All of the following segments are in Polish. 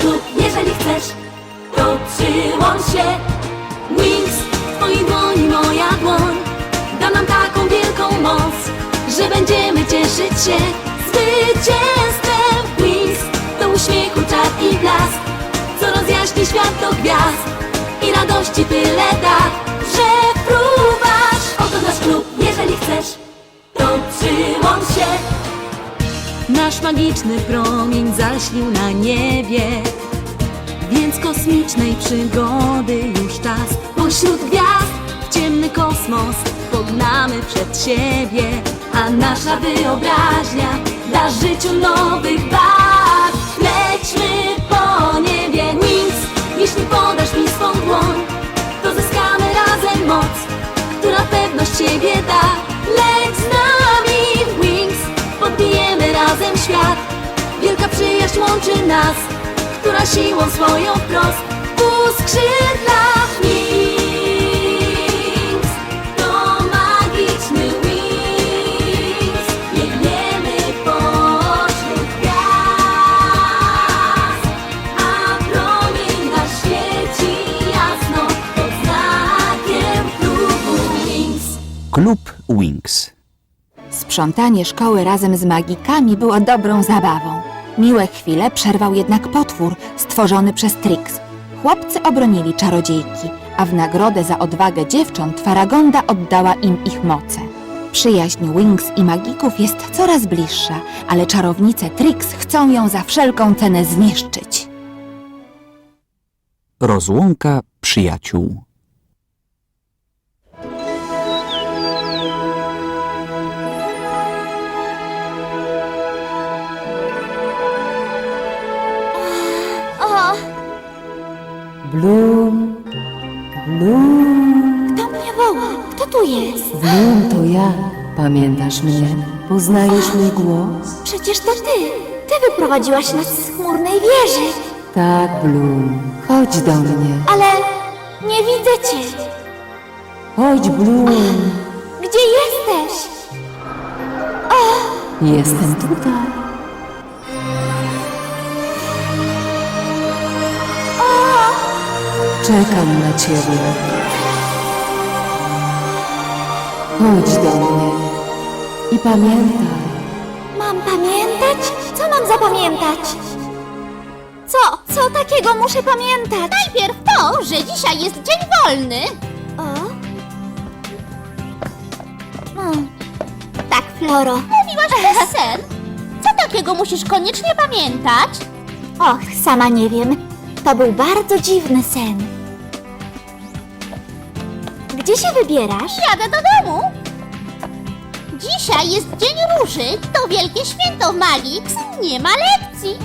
klub, jeżeli chcesz, to przyłącz się. Wings, w twojej dłoni moja dłoń, da nam taką wielką moc, że będziemy cieszyć się zwycięstwem. Wings, to uśmiechu czar i blask, co rozjaśni świat do gwiazd i radości tyle da, że fruwasz. Oto nasz klub, jeżeli chcesz, to przyłącz się. Nasz magiczny promień zaśnił na niebie Więc kosmicznej przygody już czas. Pośród gwiazd w ciemny kosmos pognamy przed siebie A nasza wyobraźnia da życiu nowych barw Lećmy po niebie Wings, jeśli podasz mi swą dłoń To zyskamy razem moc, która pewność siebie da świat. Wielka przyjaźń łączy nas, która siłą swoją wprost uskrzydla Wings, to magiczny Wings Biegniemy pośród gwiazd A promień nasz świeci jasno Pod znakiem klubu Wings. Klub Wings. Sprzątanie szkoły razem z magikami było dobrą zabawą. Miłe chwile przerwał jednak potwór stworzony przez Trix. Chłopcy obronili czarodziejki, a w nagrodę za odwagę dziewcząt Faragonda oddała im ich moce. Przyjaźń Wings i magików jest coraz bliższa, ale czarownice Trix chcą ją za wszelką cenę zniszczyć. Rozłąka przyjaciół. Blum, Blum, kto mnie woła? Kto tu jest? Blum to ja. Pamiętasz mnie? Poznajesz mój głos? Przecież to ty. Ty wyprowadziłaś nas z chmurnej wieży. Tak, Blum. Chodź do mnie. Ale nie widzę cię. Chodź, Blum. Gdzie jesteś? Jestem tutaj. Czekam na ciebie. Chodź do mnie. I pamiętaj, Mam pamiętać? Co mam zapamiętać? Co? Co takiego muszę pamiętać? Najpierw to, że dzisiaj jest dzień wolny. O? Hmm. Tak, Floro. Mówiłaś bez sen. Co takiego musisz koniecznie pamiętać? Och, sama nie wiem. To był bardzo dziwny sen. Gdzie się wybierasz? Jadę do domu. Dzisiaj jest Dzień Róży. To wielkie święto w Magix. Nie ma lekcji.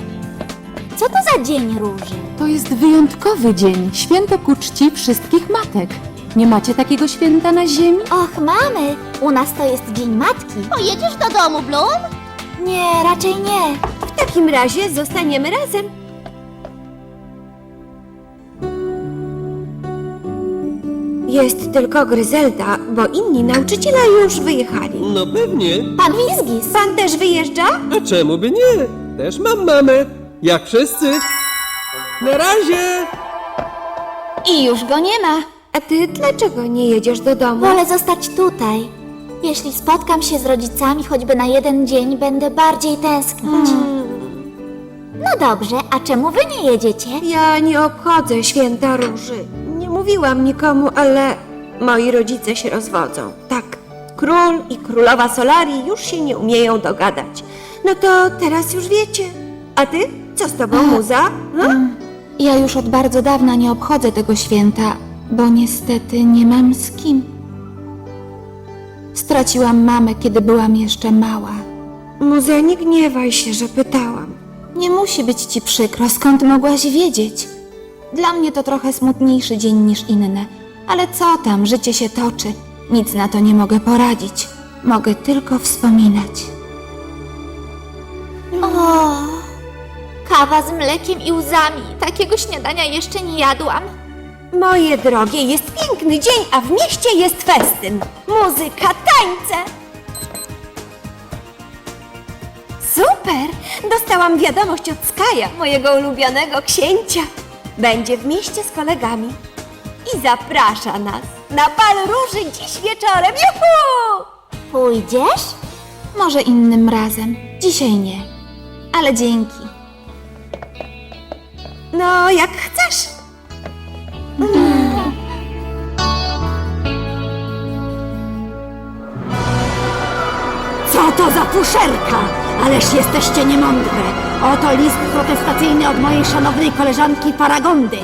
Co to za dzień róży? to jest wyjątkowy dzień. Święto ku czci wszystkich matek. Nie macie takiego święta na ziemi? Och, mamy! U nas to jest Dzień Matki. Pojedziesz do domu, Bloom? Nie, raczej nie. W takim razie zostaniemy razem. Jest tylko Gryzelda, bo inni nauczyciele już wyjechali. No pewnie. Pan Wizgis. Pan też wyjeżdża? A czemu by nie? Też mam mamę. Jak wszyscy. Na razie! I już go nie ma. A ty dlaczego nie jedziesz do domu? Wolę zostać tutaj. Jeśli spotkam się z rodzicami choćby na jeden dzień, będę bardziej tęsknić. No dobrze, a czemu wy nie jedziecie? Ja nie obchodzę święta róży. Mówiłam nikomu, ale moi rodzice się rozwodzą. Tak, król i królowa Solarii już się nie umieją dogadać. No to teraz już wiecie. A ty? Co z tobą, muza? No? Ja już od bardzo dawna nie obchodzę tego święta, bo niestety nie mam z kim. Straciłam mamę, kiedy byłam jeszcze mała. Muza, nie gniewaj się, że pytałam. Nie musi być ci przykro, skąd mogłaś wiedzieć? Dla mnie to trochę smutniejszy dzień niż inne, ale co tam, życie się toczy. Nic na to nie mogę poradzić. Mogę tylko wspominać. O, kawa z mlekiem i łzami. Takiego śniadania jeszcze nie jadłam. Moje drogie, jest piękny dzień, a w mieście jest festyn. Muzyka, tańce. Super! Dostałam wiadomość od Skaja, mojego ulubionego księcia. Będzie w mieście z kolegami i zaprasza nas na bal róży dziś wieczorem. Juhu! Pójdziesz? Może innym razem. Dzisiaj nie. Ale dzięki. No, jak chcesz. Co to za fuszerka? Ależ jesteście niemądre. Oto list protestacyjny od mojej szanownej koleżanki Paragondy.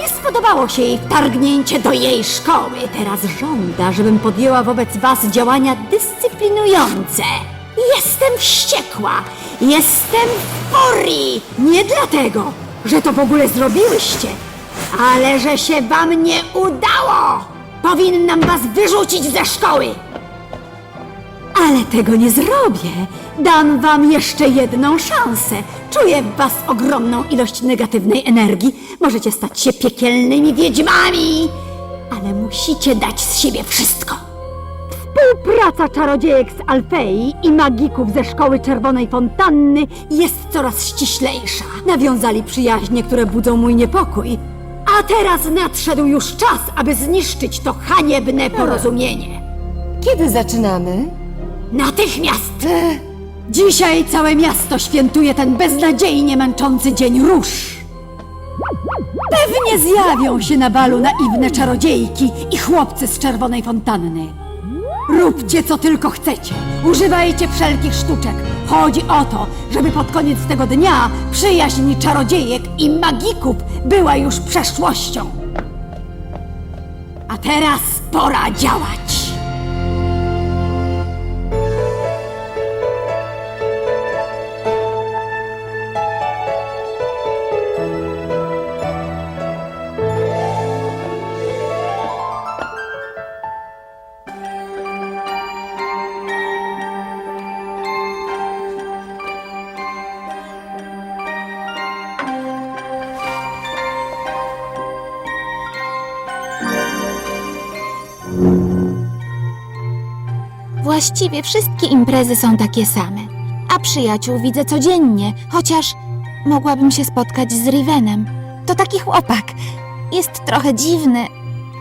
Nie spodobało się jej wtargnięcie do jej szkoły. Teraz żąda, żebym podjęła wobec was działania dyscyplinujące. Jestem wściekła. Jestem w furii. Nie dlatego, że to w ogóle zrobiłyście, ale że się wam nie udało. Powinnam was wyrzucić ze szkoły. Ale tego nie zrobię. Dam wam jeszcze jedną szansę. Czuję w was ogromną ilość negatywnej energii. Możecie stać się piekielnymi wiedźmami, ale musicie dać z siebie wszystko. Współpraca czarodziejek z Alfei i magików ze szkoły Czerwonej Fontanny jest coraz ściślejsza. Nawiązali przyjaźnie, które budzą mój niepokój. A teraz nadszedł już czas, aby zniszczyć to haniebne porozumienie. Kiedy zaczynamy? Natychmiast! Dzisiaj całe miasto świętuje ten beznadziejnie męczący dzień róż. Pewnie zjawią się na balu naiwne czarodziejki i chłopcy z czerwonej fontanny. Róbcie co tylko chcecie. Używajcie wszelkich sztuczek. Chodzi o to, żeby pod koniec tego dnia przyjaźń czarodziejek i magików była już przeszłością. A teraz pora działać. Właściwie wszystkie imprezy są takie same. A przyjaciół widzę codziennie, chociaż mogłabym się spotkać z Rivenem. To taki chłopak. Jest trochę dziwny,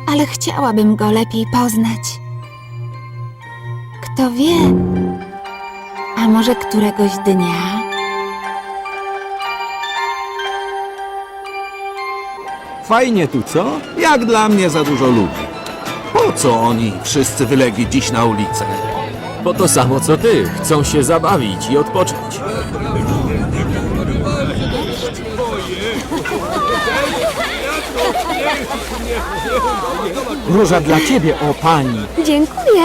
ale chciałabym go lepiej poznać. Kto wie? A może któregoś dnia? Fajnie tu, co? Jak dla mnie za dużo ludzi. Po co oni wszyscy wylegli dziś na ulicę? Bo to samo co ty, chcą się zabawić i odpocząć. Róża dla ciebie, o pani. Dziękuję.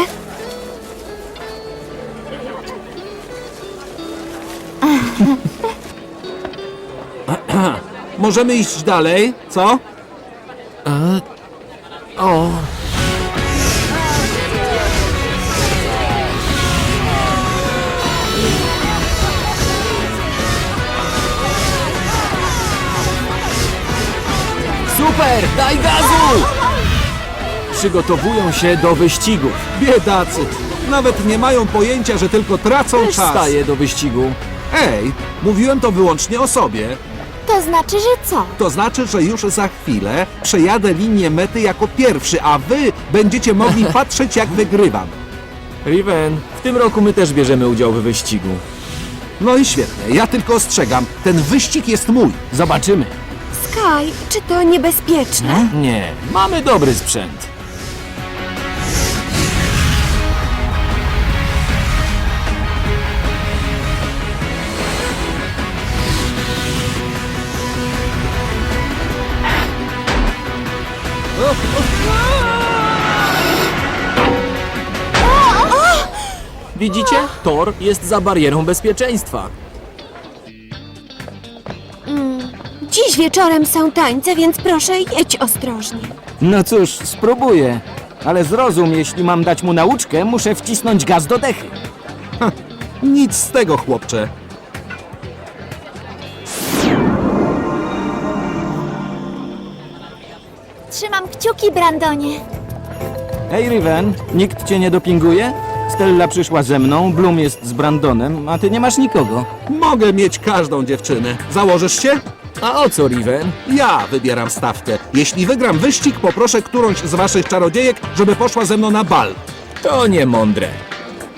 Możemy iść dalej, co? O, super, daj gazu! Przygotowują się do wyścigów. Biedacy. Nawet nie mają pojęcia, że tylko tracą Też czas. staję do wyścigu. Ej, mówiłem to wyłącznie o sobie. To znaczy, że co? To znaczy, że już za chwilę przejadę linię mety jako pierwszy, a wy będziecie mogli patrzeć, jak wygrywam. Riven, w tym roku my też bierzemy udział w wyścigu. No i świetnie, ja tylko ostrzegam, ten wyścig jest mój. Zobaczymy. Sky, czy to niebezpieczne? Nie, mamy dobry sprzęt. Widzicie? Tor jest za barierą bezpieczeństwa. Dziś wieczorem są tańce, więc proszę jedź ostrożnie. No cóż, spróbuję. Ale zrozum, jeśli mam dać mu nauczkę, muszę wcisnąć gaz do dechy. Nic z tego, chłopcze. Trzymam kciuki, Brandonie. Hej, Riven, nikt cię nie dopinguje? Stella przyszła ze mną, Bloom jest z Brandonem, a ty nie masz nikogo. Mogę mieć każdą dziewczynę. Założysz się? A o co, Riven? Ja wybieram stawkę. Jeśli wygram wyścig, poproszę którąś z waszych czarodziejek, żeby poszła ze mną na bal. To nie mądre.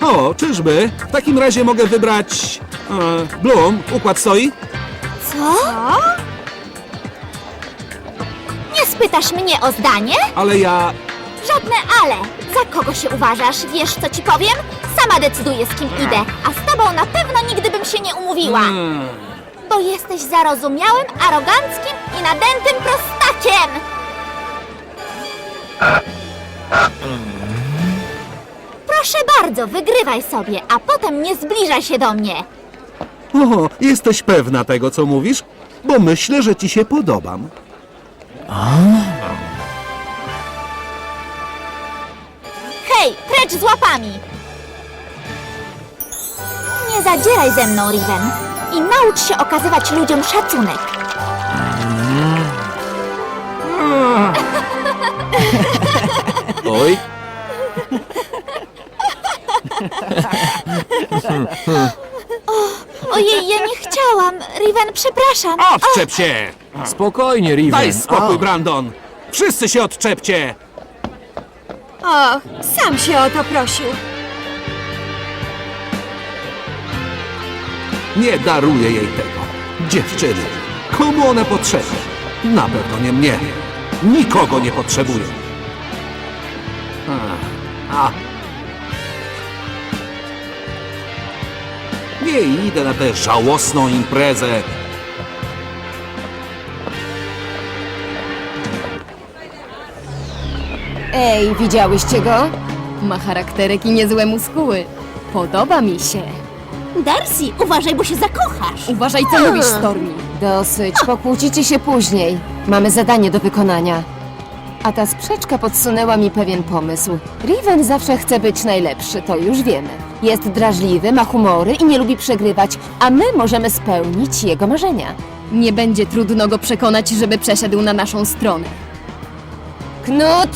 O, czyżby? W takim razie mogę wybrać... E, Bloom, układ stoi? Co? Nie spytasz mnie o zdanie? Ale ja... Żadne ale. Za kogo się uważasz? Wiesz, co ci powiem? Sama decyduję, z kim idę. A z tobą na pewno nigdy bym się nie umówiła. Bo jesteś zarozumiałym, aroganckim i nadętym prostakiem. Proszę bardzo, wygrywaj sobie, a potem nie zbliżaj się do mnie. O, jesteś pewna tego, co mówisz? Bo myślę, że ci się podobam. Hej, precz z łapami! Nie zadzieraj ze mną, Riven. I naucz się okazywać ludziom szacunek. Oj, Ojej, ja nie chciałam. Riven, przepraszam. Odczep się! spokojnie, Riven. Daj spokój, O, Brandon! Wszyscy się odczepcie! O, sam się o to prosił. Nie daruję jej tego. Dziewczyny, komu one potrzebne? Na pewno nie mnie. Nikogo nie potrzebuję. A, a. Nie idę na tę żałosną imprezę. Ej, widziałyście go? Ma charakterek i niezłe muskuły. Podoba mi się. Darcy, uważaj, bo się zakochasz. Uważaj, co mówisz, Stormy. Dosyć, pokłócicie się później. Mamy zadanie do wykonania. A ta sprzeczka podsunęła mi pewien pomysł. Riven zawsze chce być najlepszy, to już wiemy. Jest drażliwy, ma humory i nie lubi przegrywać, a my możemy spełnić jego marzenia. Nie będzie trudno go przekonać, żeby przeszedł na naszą stronę. Knut!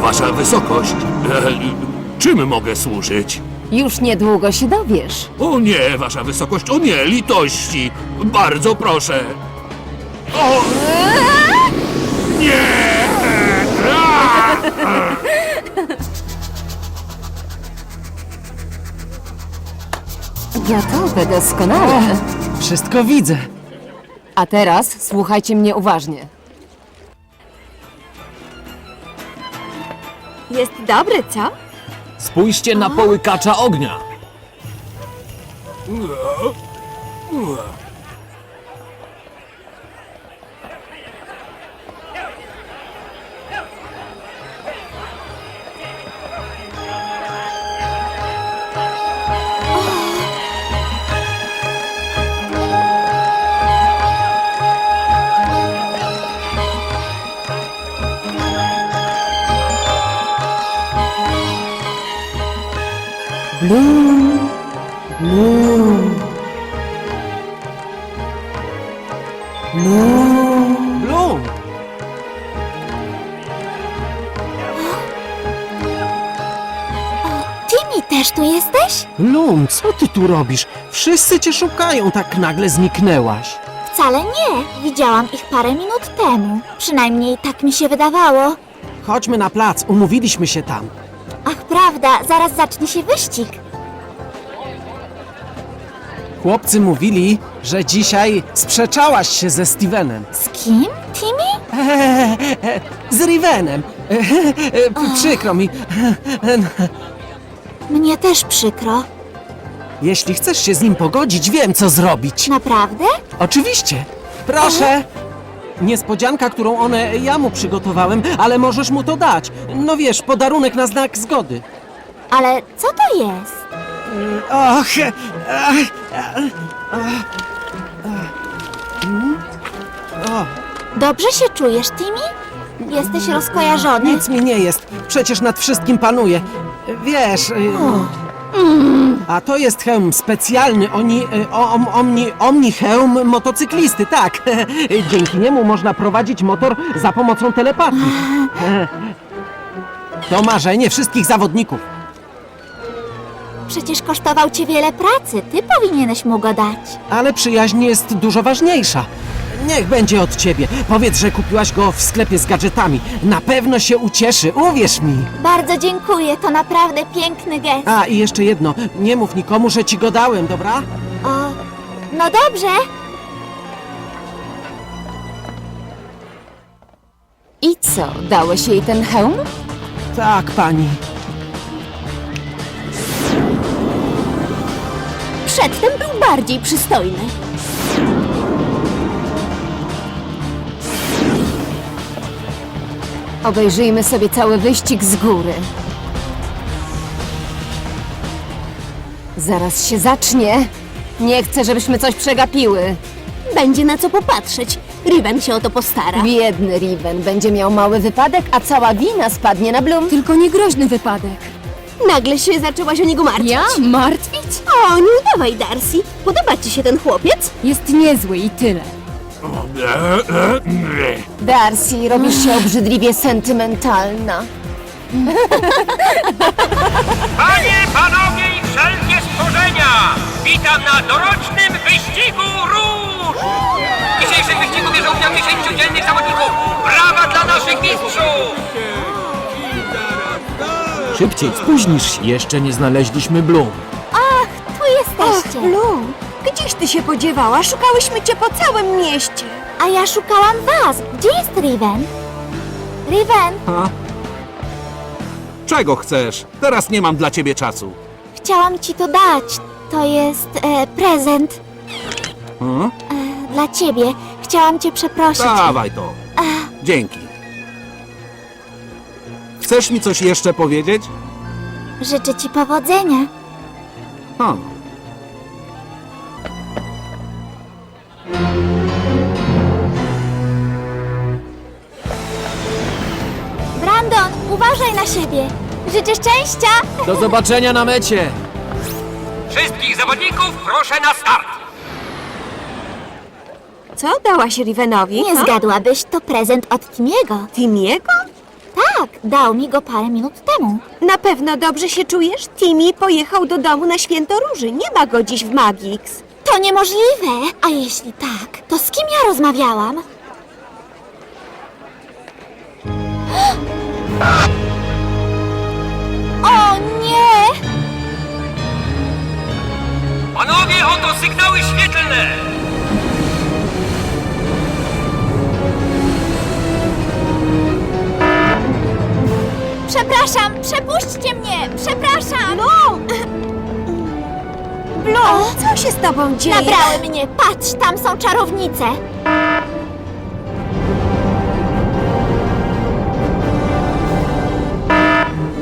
Wasza wysokość, e, czym mogę służyć? Już niedługo się dowiesz. O nie, wasza wysokość, o nie, litości! Bardzo proszę! O! Nie! Gotowe doskonale. Wszystko widzę. A teraz słuchajcie mnie uważnie. Jest dobry, co? Spójrzcie na połykacza ognia. Bloom, co ty tu robisz? Wszyscy cię szukają, tak nagle zniknęłaś. Wcale nie. Widziałam ich parę minut temu. Przynajmniej tak mi się wydawało. Chodźmy na plac, umówiliśmy się tam. Ach, prawda, zaraz zacznie się wyścig. Chłopcy mówili, że dzisiaj sprzeczałaś się ze Stevenem. Z kim? Timmy? Z Rivenem. Przykro mi. Mnie też przykro. Jeśli chcesz się z nim pogodzić, wiem co zrobić. Naprawdę? Oczywiście. Proszę. Niespodzianka, którą one ja mu przygotowałem, ale możesz mu to dać. No wiesz, podarunek na znak zgody. Ale co to jest? Och. ach, Dobrze się czujesz, Timmy? Jesteś rozkojarzony. Nic mi nie jest. Przecież nad wszystkim panuję. Wiesz. y, A to jest hełm specjalny, oni, y, o- om, omni, omni hełm motocyklisty, tak. Dzięki niemu można prowadzić motor za pomocą telepatii. To marzenie wszystkich zawodników. Przecież kosztował cię wiele pracy, ty powinieneś mu go dać. Ale przyjaźń jest dużo ważniejsza. Niech będzie od ciebie. Powiedz, że kupiłaś go w sklepie z gadżetami. Na pewno się ucieszy, uwierz mi. Bardzo dziękuję, to naprawdę piękny gest. A, i jeszcze jedno. Nie mów nikomu, że ci go dałem, dobra? O, no dobrze. I co, dałeś jej ten hełm? Tak, pani. Przedtem był bardziej przystojny. Obejrzyjmy sobie cały wyścig z góry. Zaraz się zacznie. Nie chcę, żebyśmy coś przegapiły. Będzie na co popatrzeć. Riven się o to postara. Biedny Riven będzie miał mały wypadek, a cała wina spadnie na Bloom. Tylko niegroźny wypadek. Nagle się zaczęłaś o niego martwić. Ja? Martwić? O, nie udawaj, Darcy. Podoba ci się ten chłopiec? Jest niezły i tyle. Darcy, robisz się obrzydliwie sentymentalna. Panie, panowie i wszelkie stworzenia! Witam na dorocznym wyścigu róż! W dzisiejszym wyścigu bierze udział 10 dzielnych zawodników! Brawa dla naszych mistrzów! Szybciej, spóźnisz się. Jeszcze nie znaleźliśmy Bloom. Tu jesteście. Bloom, gdzieś ty się podziewała? Szukałyśmy cię po całym mieście. A ja szukałam was. Gdzie jest Riven? Riven, A? Czego chcesz? Teraz nie mam dla ciebie czasu. chciałam ci to dać. To jest e, prezent Hmm? e, dla ciebie. Chciałam cię przeprosić. Dawaj to. Dzięki. Chcesz mi coś jeszcze powiedzieć? Życzę ci powodzenia. Hmm. Uważaj na siebie. Życzę szczęścia. Do zobaczenia na mecie. Wszystkich zawodników proszę na start! Co dałaś Rivenowi? Nie zgadłabyś, to prezent od Timiego. Timiego? Tak, dał mi go parę minut temu. Na pewno dobrze się czujesz? Timmy pojechał do domu na święto róży. Nie ma go dziś w Magix. To niemożliwe. A jeśli tak, to z kim ja rozmawiałam? Z tobą dzieje? Nabrały mnie! Patrz, tam są czarownice!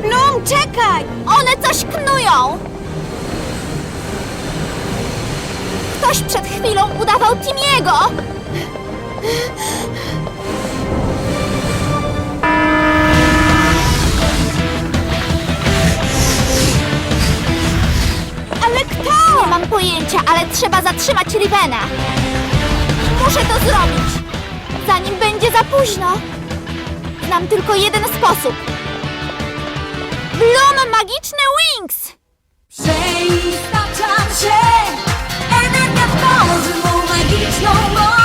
Bloom, czekaj! One coś knują! Ktoś przed chwilą udawał Timiego! Zatrzymać Rivena. Muszę to zrobić, zanim będzie za późno. Znam tylko jeden sposób. Bloom Magiczny Wings! Przeistaczam się Energia tworzy mą magiczną moc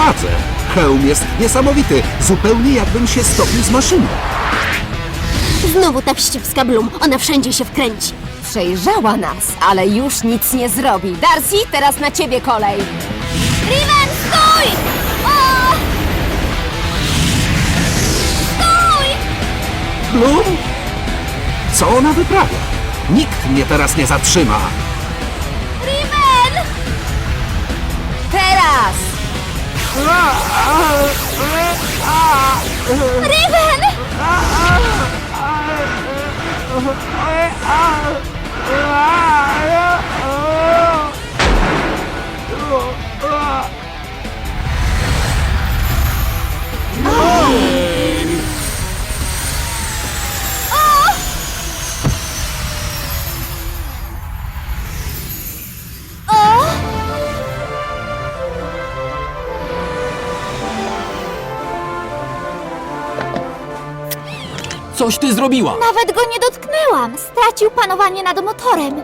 prowadzę. Hełm jest niesamowity, zupełnie jakbym się stopił z maszyną. Znowu ta wścibska Bloom, ona wszędzie się wkręci. Przejrzała nas, ale już nic nie zrobi. Darcy, teraz na ciebie kolej. Riven, stój! O! Stój! Blum? Co ona wyprawia? Nikt mnie teraz nie zatrzyma. Riven! Teraz! Riven! Coś ty zrobiła! Nawet go nie dotknęłam. Stracił panowanie nad motorem.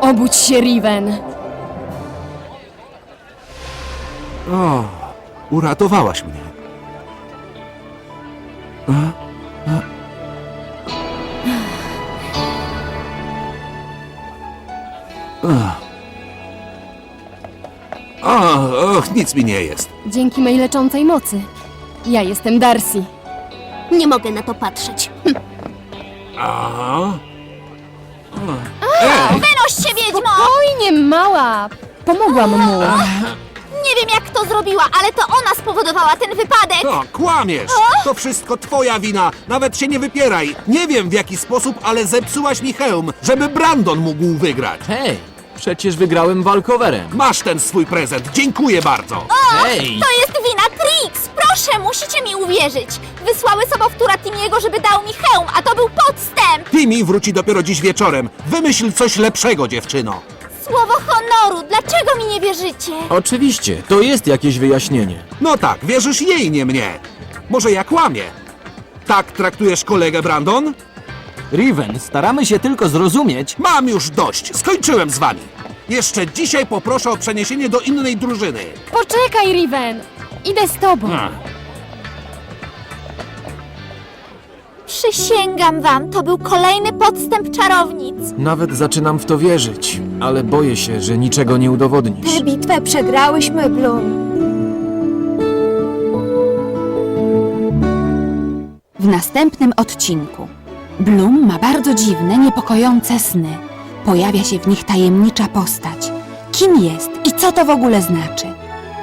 Obudź się, Riven. O, uratowałaś mnie. O, och, nic mi nie jest. Dzięki mej leczącej mocy. Ja jestem Darcy. Nie mogę na to patrzeć. A? Wynoś się, wiedźmo! Spokojnie, mała. Pomogłam mu. Nie wiem, jak to zrobiła, ale to ona spowodowała ten wypadek. O, kłamiesz! To wszystko twoja wina! Nawet się nie wypieraj! Nie wiem w jaki sposób, ale zepsułaś mi hełm, żeby Brandon mógł wygrać! Hej, przecież wygrałem walkowerem. Masz ten swój prezent, dziękuję bardzo! Hej! To jest wina Trix! Proszę, musicie mi uwierzyć. Wysłały sobowtóra Timiego, żeby dał mi hełm, a to był Timi wróci dopiero dziś wieczorem. Wymyśl coś lepszego, dziewczyno! Słowo honoru, dlaczego mi nie wierzycie? Oczywiście, to jest jakieś wyjaśnienie. No tak, wierzysz jej, nie mnie! Może ja kłamię? Tak traktujesz kolegę, Brandon? Riven, staramy się tylko zrozumieć. Mam już dość, skończyłem z wami! Jeszcze dzisiaj poproszę o przeniesienie do innej drużyny. Poczekaj, Riven. Idę z tobą. Przysięgam wam, to był kolejny podstęp czarownic. Nawet zaczynam w to wierzyć, ale boję się, że niczego nie udowodnisz. Tę bitwę przegrałyśmy, Bloom. W następnym odcinku Bloom ma bardzo dziwne, niepokojące sny. Pojawia się w nich tajemnicza postać. Kim jest i co to w ogóle znaczy?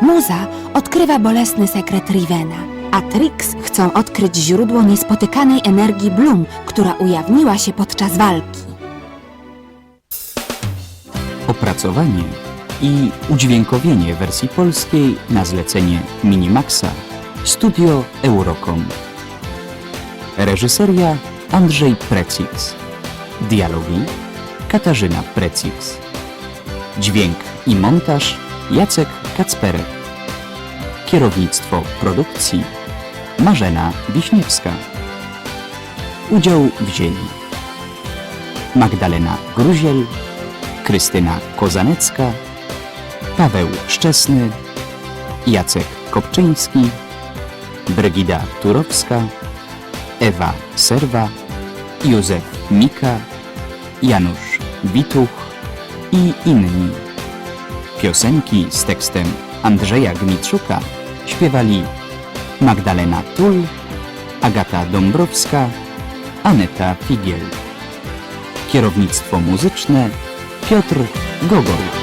Muza odkrywa bolesny sekret Rivena, a chcą odkryć źródło niespotykanej energii Bloom, która ujawniła się podczas walki. Opracowanie i udźwiękowienie wersji polskiej na zlecenie Minimaxa Studio Eurocom. Reżyseria Andrzej Precix. Dialogi Katarzyna Precix. Dźwięk i montaż Jacek Kacperek. Kierownictwo produkcji Marzena Wiśniewska. Udział wzięli Magdalena Gruziel, Krystyna Kozanecka, Paweł Szczesny, Jacek Kopczyński, Brygida Turowska, Ewa Serwa, Józef Mika, Janusz Wituch i inni. Piosenki z tekstem Andrzeja Gmitrzuka śpiewali Magdalena Tul, Agata Dąbrowska, Aneta Figiel. Kierownictwo muzyczne Piotr Gogol.